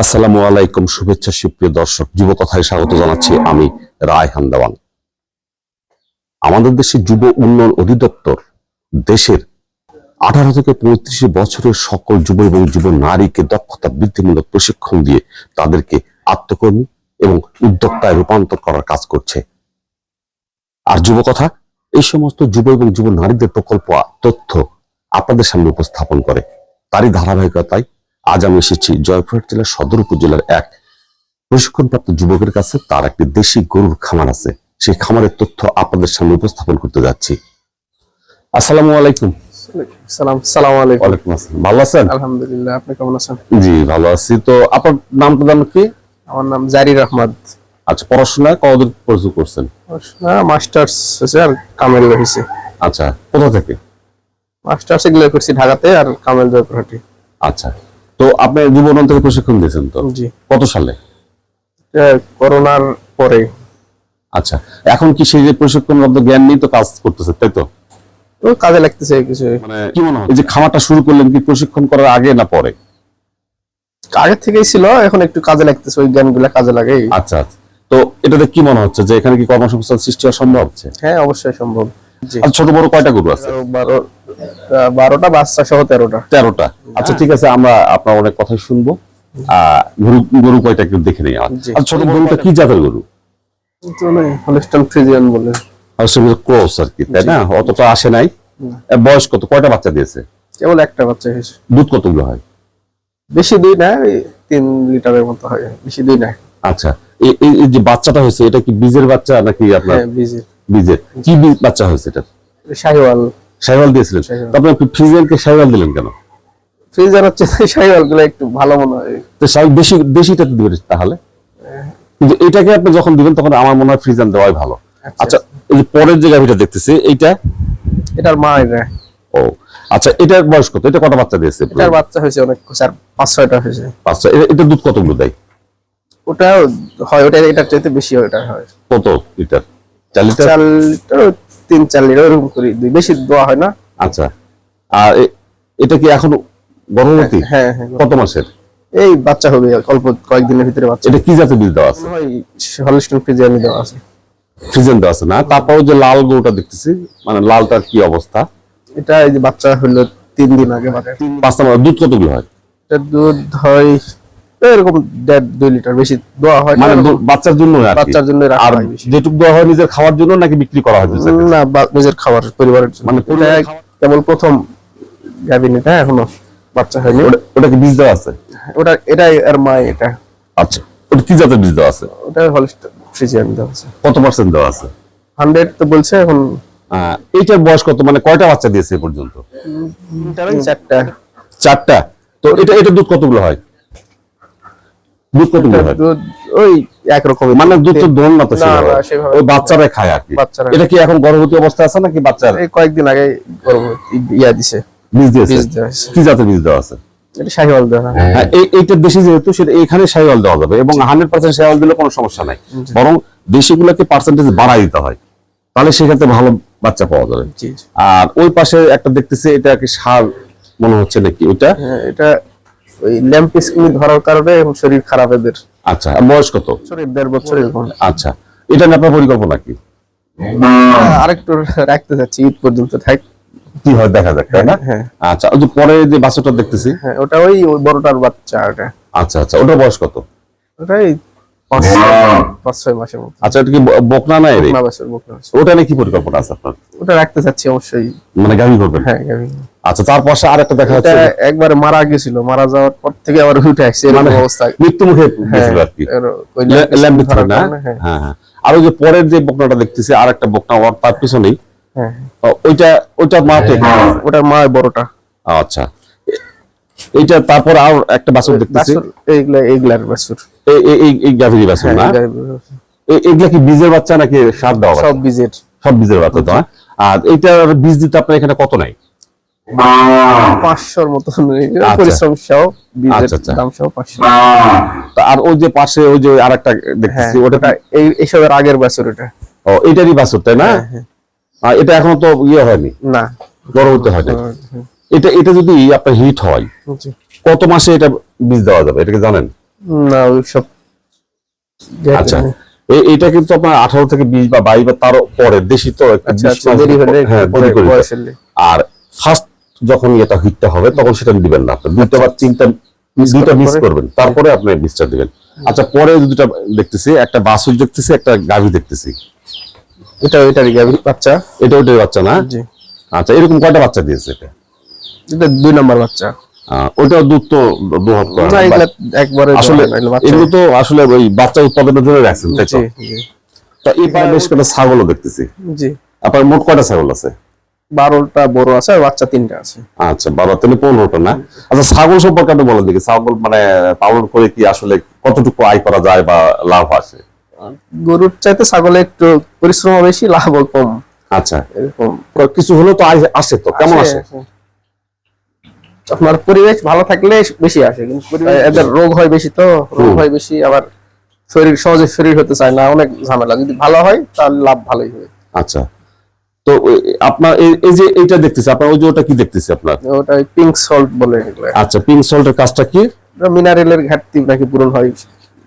আসসালামু আলাইকুম, শুভেচ্ছা, সুপ্রিয় দর্শক যুবকথায় স্বাগত জানাচ্ছি আমি রায়হান দেওয়ান। আমাদের দেশে যুব উন্নয়ন অধিদপ্তর দেশের আঠারো থেকে পঁয়ত্রিশ বছরের সকল যুব এবং যুব নারীকে দক্ষতা বৃদ্ধিমূলক প্রশিক্ষণ দিয়ে তাদেরকে আত্মকর্মী এবং উদ্যোক্তায় রূপান্তর করার কাজ করছে। আর যুবকথা এই সমস্ত যুব এবং যুব নারীদের প্রকল্প, তথ্য আপনাদের সামনে উপস্থাপন করে। তারই ধারাবাহিকতায় আজ আমি এসেছি জয়পুরহাট জেলার সদর উপজেলার এক প্রশিক্ষণপ্রাপ্ত যুবকের কাছে। তার একটি দেশি গরুর খামার আছে। সেই খামারের তথ্য আপনাদের সামনে উপস্থাপন করতে যাচ্ছি। আসসালামু আলাইকুম। সালাম সালাম আলাইকুম। ওয়ালাইকুম আসসালাম। ভালো আছেন? আলহামদুলিল্লাহ আপনি কেমন আছেন? জি ভালো আছি। তো আপনার নামটা জানো কি? আমার নাম জারির আহমদ। আচ্ছা পড়াশোনায় কতদূর পর্যন্ত করছেন? মাস্টার্স হয়েছে আর কামেল হয়েছে। আচ্ছা কোথা থেকে? মাস্টার্স এগুলো করছি ঢাকাতে আর কামেল জয়পুরহাটি। আচ্ছা তো আপনি যুবনন থেকে প্রশিক্ষণ দিয়েছেন তো? কত সালে? করোনার পরে। আচ্ছা এখন কি সেই যে প্রশিক্ষণ জ্ঞান নিয়ে তো কাজ করতেছে তাই তো? তো কাজে লাগতেছে কিছু। মানে কি মনে হয় এই যে খামারটা শুরু করলেন কি প্রশিক্ষণ করার আগে না পরে? আগের থেকেই ছিল এখন একটু কাজে লাগতেছে ওই জ্ঞানগুলো কাজে লাগে আচ্ছা আচ্ছা। তো এটাতে কি মনে হচ্ছে যে এখানে কি কর্মসংস্থান সৃষ্টি হওয়া সম্ভব হচ্ছে? হ্যাঁ অবশ্যই সম্ভব। জি। আর ছোট বড় কয়টা গরু আছে? বারো বারোটা বাচ্চা সহ তেরোটা। তেরোটা। আচ্ছা ঠিক আছে আমরা আপনার অনেক কথাই শুনব। গরু গরু কয়টা একটু দেখে নেই। আর ছোট গরুটা কি জাতের গরু? হলিস্টন ফ্রিজিয়ান বলে। ক্রস আর কি তাই না? অতটা আসে নাই। বয়স কত? কয়টা বাচ্চা দিয়েছে? কেবল একটা বাচ্চা হয়েছে। দুধ কতগুলো হয়? বেশি দুই না তিন লিটারের মতো হয় বেশি দুই না। আচ্ছা এই যে বাচ্চাটা হয়েছে এটা কি বীজের বাচ্চা নাকি আপনার হ্যাঁ বিজির। বীজের? কি বীজ বাচ্চা হয়েছে এটা শাহিওয়াল। সাইওয়াল দিয়েছিলেন। আপনি ফ্রিজিয়ানকে সাইওয়াল দিলেন কেন? ফ্রিজার হচ্ছে শাহিওয়ালগুলো একটু ভালো মনে হয়। তো সাইওয়াল বেশি বেশিটা দিবেন তাহলে? কিন্তু এটাকে আপনি যখন দিবেন তখন আমার মনে হয় ফ্রিজান দেওয়াই ভালো। আচ্ছা। এই যে পরের যে গাভিটা দেখতেছি এইটা? এটার মা এটা। ও আচ্ছা এটার বয়স কত? এটা কটা বাচ্চা দিয়েছে? এটার বাচ্চা হয়েছে অনেক চার পাঁচ ছয়টা হয়েছে। বাচ্চা এটা- দুধ কতগুলো দেয়? ওটা হয় ওটা এটার চাইতে বেশি হয় ওটা হয়। কত লিটার? চার লিটার? চার লিটার তিন চার লিটার ওরকম করি দুই বেশি দেওয়া হয় না। আচ্ছা। আর এটা কি এখন গর্ভবতী? হ্যাঁ হ্যাঁ কত মাসের? এই বাচ্চা হবে অল্প কয়েকদিনের ভিতরে বাচ্চা এটা কি জাতের বীজ দেওয়া আছে? হলিস্টন ফ্রিজিয়ানি দেওয়া আছে। ফ্রিজেন দেওয়া আছে না? তারপরে যে লাল গরুটা দেখতেছি মানে লালটার কি অবস্থা? এটা এই যে বাচ্চা হলো তিন দিন আগে বাচ্চা। মাস দুধ কতগুলো হয়? এটা দুধ হয় এরকম দেড় দুই লিটার বেশি দেওয়া হয়। মানে বাচ্চার জন্য বাচ্চার জন্য আর। যেটুকু দেওয়া হয় নিজের খাওয়ার জন্য নাকি বিক্রি করা হয় না নিজের খাবার পরিবারের জন্য। মানে কেবল প্রথম গাভিনীটা এখনও বাচ্চা হয়নি। ওটা- কি বীজ দেওয়া আছে? ওটা এটাই আর মা এটা। আচ্ছা ওটা কি জাতের বীজ দেওয়া আছে? ওটা ফ্রিজিয়ান দেওয়া আছে। কত পার্সেন্ট দেওয়া আছে? হান্ড্রেড তো বলছে এখন। আহ, এইটার বয়স কত? মানে কয়টা বাচ্চা দিয়েছে এ পর্যন্ত? চারটা। চারটা। তো এটা এটা দুধ কতগুলো হয়? দুধ কতগুলো দুধ ওই একরকম মানে দুধ তো দোন না তো সেভাবে। ওই বাচ্চারা খায় আর কি। এটা কি এখন গর্ভবতী অবস্থা আছে নাকি বাচ্চার? এই কয়েকদিন আগে গর্ভবতী ইয়া দিছে। বীজ দিয়েছে? বীজ দেওয়া হয়েছে। কি জাতের বীজ দেওয়া আছে? এটা শাহিওয়াল দেওয়া হ্যাঁ, এই দেশি যেহেতু সেটা এখানে সাইওয়াল দেওয়া যাবে এবং হান্ড্রেড পার্সেন্ট সাইওয়াল দিলে কোনো সমস্যা নাই। বরং দেশিগুলোকে পার্সেন্টেজ বাড়াই দিতে হয়। তাহলে সেক্ষেত্রে ভালো বাচ্চা পাওয়া যাবে। আর ওই পাশে একটা দেখতেছি এটা কি সার মনে হচ্ছে নাকি ওইটা? হ্যাঁ, এটা ওই ল্যাম্প স্কিন ধরার কারণে শরীর খারাপ এদের। আচ্ছা বয়স কত? শরীর দেড় বছর এরকম। আচ্ছা এটা নিয়ে আপনার পরিকল্পনা কি? আরেকটু রাখতে চাচ্ছি ঈদ পর্যন্ত থাক। কি হয় দেখা যাক তাই না? হ্যাঁ। আচ্ছা ওই পরে যে বাচ্চাটা দেখতেছি? হ্যাঁ ওটা ওই বড়টার বাচ্চা ওটা। আচ্ছা আচ্ছা ওটার বয়স কত? ওটাই পাঁচ পাঁচ ছয় মাসের আচ্ছা এটা কি বকনা না। ওটা নিয়ে কি পরিকল্পনা আছে আপনার? ওটা রাখতে চাচ্ছি অবশ্যই। মানে গাভী করবেন? হ্যাঁ গাভী। আচ্ছা তার পাশে আরেকটা দেখা যাচ্ছে। একবারে মারা গেছিল মারা যাওয়ার পর থেকে আবার উঠে আসছে মানে অবস্থা। মৃত্যু মুখে হ্যাঁ আর কি। ওই না? হ্যাঁ। হ্যাঁ আর ওই যে পরের যে বকনাটা দেখতেছি আর একটা বকনা ওর তার পিছনেই। হ্যাঁ ওইটা ওইটা মা। ওটার মা বড়টা। আচ্ছা। এইটা তারপর আর একটা বাছুর দেখতেছি। এইগুলা এইগুলার বাছুর। এই- এই- এই গাভীর বাছুর না? এইগুলা- এগুলা কি বীজের বাচ্চা নাকি সার দেওয়া সব বীজের। সব বীজের বাচ্চা তো? আর এইটার বীজ দিতে আপনার এখানে কত নাই? পাঁচশোর মতো আচ্ছা। পরিশ্রম সহ আচ্ছা, আচ্ছা। দাম সহ পাঁচশো। আর ওই যে পাশে ওই যে আরেকটা হ্যাঁ দেখতেছি ওটা ওটা এই এইসবের আগের বছর এটা। ও এটারই বাছুর তাই না? হ্যাঁ, হ্যাঁ। আর এটা এখনও তো ইয়ে হয়নি? না। হয়নি। এটা এটা যদি আপনার হিট হয় কত মাসে এটা বীজ দেওয়া যাবে এটাকে জানেন? না ওইসব আচ্ছা। এটা কিন্তু আপনার আঠারো থেকে বিশ বা বাইশ বা তার পরে দেশি তো একটু হ্যাঁ। আর ফার্স্ট যখন এটা হিটটা হবে তখন সেটা দিবেন না আপনি। দুইটা বা তিনটা দুইটা মিস করবেন। তারপরে আপনি মিক্সটা দিবেন। আচ্ছা পরে দুটা দেখতেছি একটা বাসুর দেখতেছি একটা গাভি দেখতেছি। এটা ওইটারই গাভীর বাচ্চা? এটা ওইটার বাচ্চা না? জি। আচ্ছা এরকম কয়টা বাচ্চা দিয়েছে এটা? এটা দুই নম্বর বাচ্চা। আহ, ওইটাও দুধ তো দুহাত করা না না। এগুলা একবারে আসলে দেওয়া না, এগুলা বাচ্চা। এগুলো তো আসলে ওই বাচ্চা উৎপাদনের জন্য রাখছেন তাই তো? জি জি। তা এই পারে বেশ কটা ছাগলও দেখতেছি। জি। আপনার মোট কয়টা ছাগল আছে? বারোটা বড় আছে আর বাচ্চা তিনটা আছে। আচ্ছা বারো তাহলে পনেরোটা না? আচ্ছা ছাগল সম্পর্কে আপনি বলেন দেখি ছাগল মানে পালন করে কি আসলে কতটুকু আয় করা যায় বা লাভ আসে? গরুর চাইতে ছাগলে একটু পরিশ্রম বেশি লাভ কম। আচ্ছা এরকম। কিছু হলেও তো আসে তো কেমন আসে আপনার পরিবেশ ভালো থাকলে বেশি আসে কিন্তু পরিবেশ এদের রোগ হয় বেশি তো রোগ হয় বেশি আবার শরীর সহজে শরীর হতে চায় না অনেক ঝামেলা। যদি ভালো হয় তাহলে লাভ ভালোই হবে আচ্ছা তো আপনার এই- যে এইটা দেখতেছি আপনার ওই যে ওটা কি দেখতেছি আপনার? ওটা পিঙ্ক সল্ট বলে আচ্ছা পিঙ্ক সল্টের কাজটা কি? মিনারেলের ঘাটতি নাকি পূরণ হয়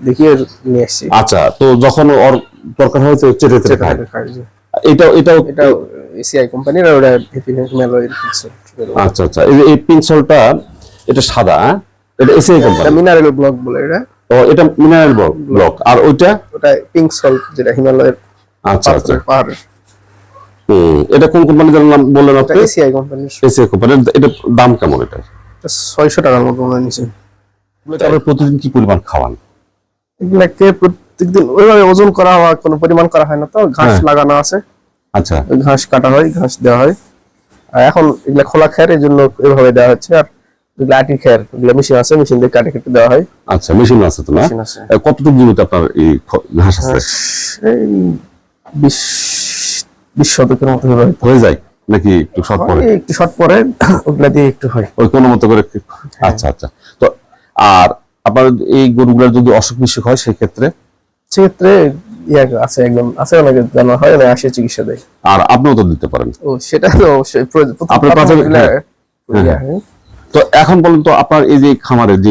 দেখিয়ে নিয়ে আসছি। আচ্ছা তো যখন ওর দরকার হয় তো চেটে চেটে খায়। এটা এটাও এটা এসিআই কোম্পানির আর ওটা মেলোয়ের পিঙ্ক সল্ট আচ্ছা আচ্ছা এই যে এই পিঙ্ক সল্টটা এটা সাদা হ্যাঁ? এটা এসিআই এটা কোম্পানি মিনারেল ব্লক বলে এটা। তো এটা মিনারেল ব্লক আর ওইটা? ওটা পিঙ্ক সল্ট যেটা হিমালয়ের আচ্ছা আচ্ছা। পাহাড়ের। এটা কোন কোম্পানির নাম বললেন আপনি? এসিআই কোম্পানির এসিআই কোম্পানির এটা দাম কেমন এটা? ছয়শো টাকার মতো মনে হয় নিচে আপনি প্রতিদিন কি পরিমাণ খাওয়ান? এগুলাকে প্রত্যেকদিন ওইভাবে ওজন করা হওয়া কোনো পরিমাণ করা হয় না তো ঘাস হ্যাঁ। লাগানো আছে। আচ্ছা। ঘাস কাটা হয় ঘাস দেওয়া হয়। আর এখন এগুলা খোলা খেয়ার এই জন্য এভাবে দেওয়া হচ্ছে। আর আটি খেয়ার ওগুলো মেশিন আছে মেশিন দিয়ে কাটে কেটে দেওয়া হয়। আচ্ছা মেশিন আছে তো না? কতটুকু জমিতে আপনার এই ঘাস আছে? এই বিশ বিশ শতকের মতো হয়ে যায়। নাকি একটু শর্ট পরে? একটু শর্ট পরে ওগুলা দিয়ে একটু হয়। ওই কোনো মতো করে আচ্ছা আচ্ছা। তো আর আপনার এই গরুগুলোর যদি অসুখ বিসুখ হয় সেক্ষেত্রে? সেক্ষেত্রে ইয়া আছে একদম আছে অনেকে জানা হয় না আসে চিকিৎসা দেয়। আর আপনিও তো দিতে পারেন। ও সেটা তো অবশ্যই আপনার প্রথম প্রাথমিক- তো এখন বলুন তো আপনার এই যে খামারে যে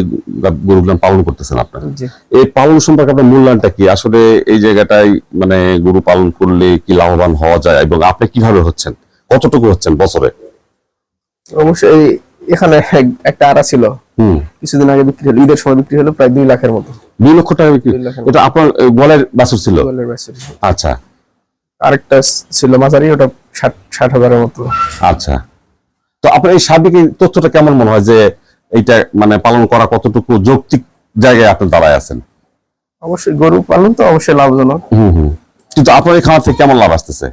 গরুগুলো পালন করতেছেন আপনার এই পালন সম্পর্কে আপনার মূল্যায়নটা কি? আসলে এই জায়গাটায় মানে গরু পালন করলে কি লাভবান হওয়া যায় এবং আপনি কীভাবে হচ্ছেন? কতটুকু হচ্ছেন বছরে? অবশ্যই এখানে এক- একটা আড়া ছিল। হুম। কিছুদিন আগে বিক্রি হলো ঈদের সময় বিক্রি হলো প্রায় দুই লাখের মতো। দুই লক্ষ টাকা বিক্রি এটা আপনার এ, গলের বাছুর ছিল। আচ্ছা। আরেকটা ছিল মাঝারি ওটা ষাট ষাট হাজারের মতো। আচ্ছা। তো আপনার এই সার্বিক এই তথ্যটা কেমন মনে হয় যে এইটা মানে পালন করা কতটুকু যৌক্তিক জায়গায় আপনি দাঁড়ায় আছেন? অবশ্যই গরু পালন তো অবশ্যই লাভজনক। হুম হুম। কিন্তু আপনার এই খামার থেকে কেমন লাভ আসতেছে?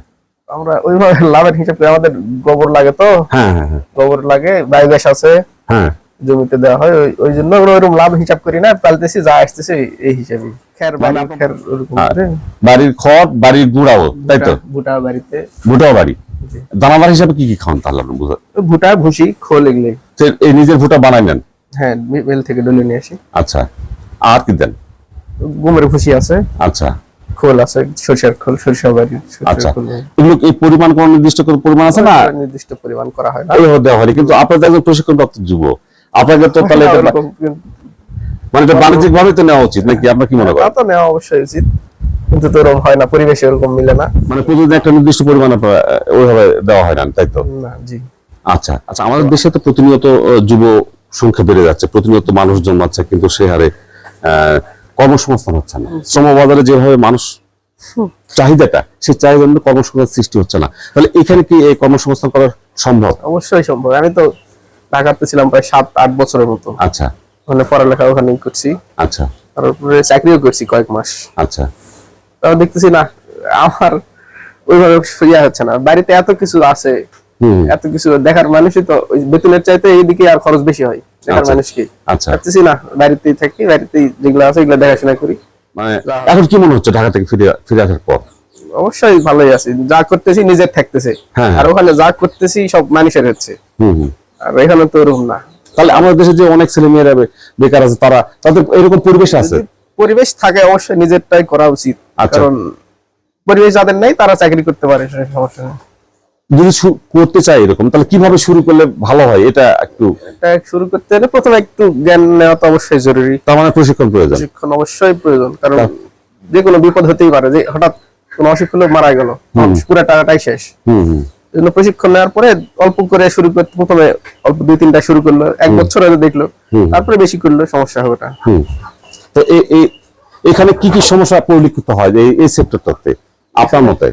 আমরা ওইভাবে লাভের হিসাব করে। আমাদের গোবর লাগে তো। হ্যাঁ হ্যাঁ হ্যাঁ। গোবর লাগে বায়োগ্যাস আছে। হ্যাঁ। জমিতে দেওয়া হয় ওই- জন্য আমরা ওইরকম লাভ হিসাব করি না। পালতেছি যা আসতেছে এই হিসাবে। খের বাড়ি মানে খের করে। বাড়ির খড় বাড়ির গুঁড়াও তাই তো? ভুটা বাড়িতে। ভুটাও বাড়ি। দানাদার হিসাবে কি কি খাওয়ান তাহলে আপনি বুঝা ভুটা ভুসি খোল এগুলি। এই নিজের ভুটা বানাই নেন হ্যাঁ বেল থেকে ডলে নিয়ে আসি। আচ্ছা আর কি দেন? গমের ভুসি আছে আচ্ছা। খোল আছে সরিষার খোল সরিষা বাড়ি আচ্ছা। এগুলো পরিমাণ কোন নির্দিষ্ট করে পরিমাণ আছে না? নির্দিষ্ট পরিমাণ করা হয় না। এইভাবে দেওয়া হয়নি কিন্তু আপনাদের একজন প্রশিক্ষণ প্রাপ্ত যুব আপনাকে তো তাহলে কিন্তু- মানে এটা বাণিজ্যিক ভাবে তো নেওয়া উচিত নাকি? আপনার কি মনে তা করেন তো নেওয়া অবশ্যই উচিত। কিন্তু তো ওরকম হয় না পরিবেশ এরকম মিলে না। মানে প্রতিদিন একটা নির্দিষ্ট পরিমাণ ওইভাবে দেওয়া হয় না তাই তো? না জি। আচ্ছা আচ্ছা আমাদের দেশে তো প্রতিনিয়ত যুব সংখ্যা বেড়ে যাচ্ছে প্রতিনিয়ত মানুষ জন্মাচ্ছে কিন্তু সে হারে কর্মসংস্থান হচ্ছে না। শ্রম বাজারে যেভাবে মানুষ চাহিদাটা সেই চাহিদা অনুযায়ী কর্মসংস্থান সৃষ্টি হচ্ছে না। তাহলে এখানে কি এই কর্মসংস্থান করা সম্ভব? অবশ্যই সম্ভব। আমি তো ঢাকাতে ছিলাম প্রায় সাত আট বছরের মতো। আচ্ছা। মানে পড়ালেখা ওখানেই করছি। আচ্ছা। তারপরে চাকরিও করছি কয়েক মাস। আচ্ছা। দেখতেছি না আমার ওইভাবে ইয়া হচ্ছে না। বাড়িতে এত কিছু আছে এত কিছু দেখার মানুষই তো বেতনের চাইতে এইদিকে আর খরচ বেশি হয় দেখার। মানুষকে আচ্ছা। ভাবতেছি না বাড়িতেই থাকি বাড়িতেই যেগুলো আছে এগুলো দেখাশোনা করি। মানে এখন কি মনে হচ্ছে ঢাকা থেকে ফিরে ফিরে আসার পর? অবশ্যই ভালোই আছি যা করতেছি নিজের থাকতেছে। হ্যাঁ আর ওখানে যা করতেছি সব মানুষের হচ্ছে। আর এখানে তো ওরকম না। তাহলে আমাদের দেশে যে অনেক ছেলে মেয়েরা বেকার আছে তারা তাদের এরকম পরিবেশ আছে? পরিবেশ থাকে অবশ্যই নিজেরটাই করা উচিত। আচ্ছা। কারণ পরিবেশ যাদের নেই তারা চাকরি করতে পারে সমস্যা নেই। যদি করতে চাই এরকম তাহলে কীভাবে শুরু করলে ভালো হয়? এটা একটু এটা শুরু করতে হলে প্রথমে একটু জ্ঞান নেওয়া তো অবশ্যই জরুরি। তার মানে প্রশিক্ষণ প্রয়োজন। প্রশিক্ষণ অবশ্যই প্রয়োজন কারণ যে কোনো বিপদ হতেই পারে। যে হঠাৎ কোনো অসুখ হলে মারা গেল পুরো টাকাটাই শেষ। হুম হুম। এই জন্য প্রশিক্ষণ নেওয়ার পরে অল্প করে শুরু করতে প্রথমে অল্প দুই তিনটা শুরু করল এক বছর দেখল তারপরে বেশি করল সমস্যা হবে ওটা হুম। তো এখানে কি কি সমস্যা পরিলক্ষিত হয় এই সেক্টরটাতে আপনার মতে?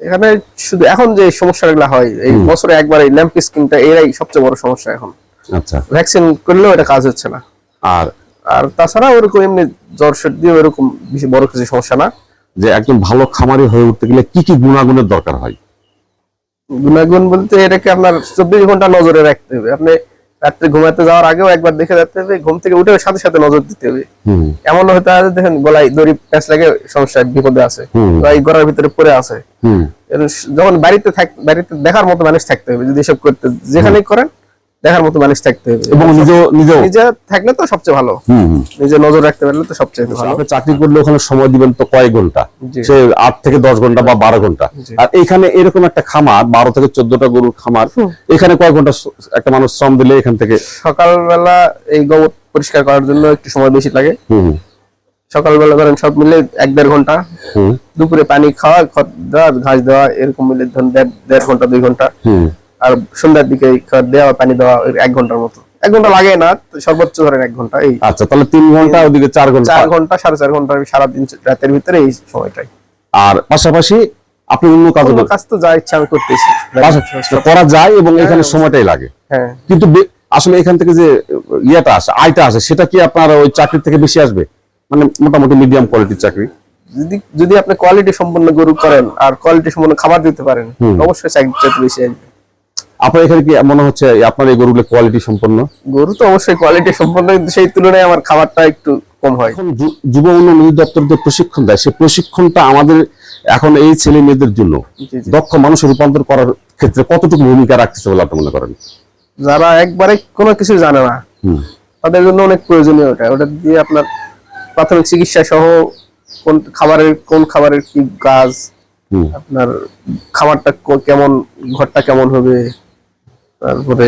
এখানে শুধু এখন যে সমস্যাগুলো হয় এই বছরে একবার এই ল্যাম্প স্কিনটা এরাই সবচেয়ে বড় সমস্যা এখন। আচ্ছা। ভ্যাকসিন করলেও এটা কাজ হচ্ছে না। আর? আর তাছাড়া ওরকম এমনি জ্বর সর্দি ওরকম বেশি বড় কিছু সমস্যা না। যে একজন ভালো খামারি হয়ে উঠতে গেলে কি কি গুণাগুণের দরকার হয়? গুণাগুণ বলতে এটাকে আপনার চব্বিশ ঘণ্টা নজরে রাখতে হবে। আপনি রাত্রে ঘুমাতে যাওয়ার আগেও একবার দেখে যেতে হবে ঘুম থেকে উঠে সাথে সাথে নজর দিতে হবে। এমন হতে পারে দেখেন গলায় দড়ি প্যাঁচ লাগে সমস্যা বিপদে আছে। গলায় এই গড়ার ভিতরে পড়ে আছে। যখন বাড়িতে থাক বাড়িতে দেখার মতো মানুষ থাকতে হবে যদি এসব করতে যেখানেই করেন দেখার মতো মানুষ থাকতে হবে। এবং নিজেও নিজেও? নিজে থাকলে তো সবচেয়ে ভালো। নিজে নজর রাখতে পারলে তো সবচেয়ে ভালো। আপনি চাকরি করলে ওখানে সময় দিবেন তো কয়েক ঘণ্টা? সে আট থেকে দশ ঘণ্টা বা বারো ঘণ্টা। আর এখানে এরকম একটা খামার বারো থেকে চোদ্দটা গরুর খামার এখানে কয়েক ঘণ্টা একটা মানুষ শ্রম দিলে এখান থেকে? সকালবেলা এই গোবর পরিষ্কার করার জন্য একটু সময় বেশি লাগে। হুম সকালবেলা ধরেন সব মিলে এক দেড় ঘণ্টা। দুপুরে পানি খাওয়া খত দেওয়া ঘাস দেওয়া এরকম মিলে ধরেন দেড় ঘণ্টা দুই ঘণ্টা। আর সন্ধ্যার দিকে দেওয়া পানি দেওয়া এক ঘণ্টার মতো। এক ঘণ্টা লাগে না সর্বোচ্চ ধরেন এক ঘণ্টা এই। আচ্ছা তাহলে তিন ঘণ্টা ওদিকে চার ঘণ্টা। চার ঘণ্টা সাড়ে চার ঘণ্টা সারাদিন রাতের ভিতরে এই সময়টাই। আর পাশাপাশি আপনি অন্য কাজ কাজ তো যা ইচ্ছা আমি করতেছি। করা যায় এবং এখানে হ্যাঁ, সময়টাই লাগে। হ্যাঁ। কিন্তু আসলে এখান থেকে যে ইয়েটা আসে আয়টা আসে সেটা কি আপনার ওই চাকরি থেকে বেশি আসবে? মানে মোটামুটি মিডিয়াম কোয়ালিটির চাকরি। যদি যদি আপনি কোয়ালিটি সম্পন্ন গরু করেন আর কোয়ালিটি সম্পন্ন খাবার দিতে পারেন। অবশ্যই চাকরি বেশি আসবে। আপনার এখানে কি মনে হচ্ছে আপনার এই গরুগুলো কোয়ালিটি সম্পন্ন? গরু তো অবশ্যই কোয়ালিটি সম্পন্ন কিন্তু সেই তুলনায় আমার খাবারটা একটু কম হয়। এখন যুব উন্নয়ন অধিদপ্তর যে প্রশিক্ষণ দেয় সেই প্রশিক্ষণটা আমাদের এখন এই ছেলে মেয়েদের জন্য। দক্ষ মানুষ রূপান্তর করার ক্ষেত্রে কতটুকু ভূমিকা রাখতেছে বলে আপনি মনে করেন? যারা একবারে কোনো কিছু জানে না তাদের জন্য অনেক প্রয়োজনীয় ওটা ওটা দিয়ে আপনার প্রাথমিক চিকিৎসা সহ কোন খাবারের কোন খাবারের কি কাজ হুম। আপনার খাবারটা কেমন ঘরটা কেমন হবে তারপরে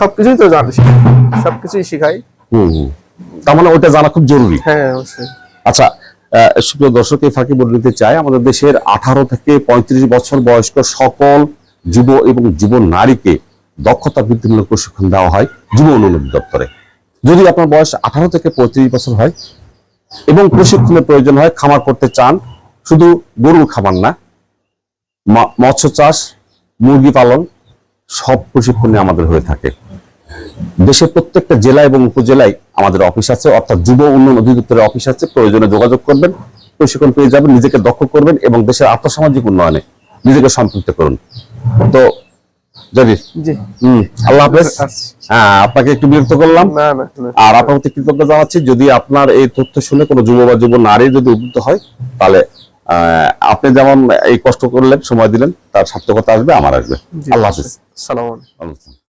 সবকিছুই তো জানে সবকিছুই শেখাই হুম। তার মানে ওটা জানা খুব জরুরি। হ্যাঁ অবশ্যই। আচ্ছা সুপ্রিয় দর্শক এই ফাঁকে বলে নিতে চাই আমাদের দেশের আঠারো থেকে পঁয়ত্রিশ বছর বয়স্ক সকল যুব এবং যুব নারীকে দক্ষতা বৃদ্ধিমূলক প্রশিক্ষণ দেওয়া হয় যুব উন্নয়ন দপ্তরে। যদি আপনার বয়স আঠারো থেকে পঁয়ত্রিশ বছর হয় এবং প্রশিক্ষণের প্রয়োজন হয় খামার করতে চান শুধু গরুর খামার না মৎস্য চাষ মুরগি পালন সব প্রশিক্ষণে আমাদের হয়ে থাকে। দেশের প্রত্যেকটা জেলা এবং উপজেলায় আমাদের অফিস আছে অর্থাৎ যুব উন্নয়ন অধিদপ্তরের অফিস আছে প্রয়োজনে যোগাযোগ করবেন প্রশিক্ষণ পেয়ে যাবেন নিজেকে দক্ষ করবেন এবং দেশের আর্থসামাজিক উন্নয়নে নিজেকে সম্পৃক্ত করুন। তো আল্লাহ হাফেজ। আচ্ছা। হ্যাঁ আপনাকে একটু বিরক্ত করলাম। আর আপনার প্রতি কৃতজ্ঞ জানাচ্ছি যদি আপনার এই তথ্য শুনে কোনো যুব বা যুব নারী যদি হয় তাহলে আহ, আপনি যেমন এই কষ্ট করলেন সময় দিলেন তার সার্থকতা আসবে আমার আসবে। আল্লাহ হাফিজ। সালাম আলাইকুম।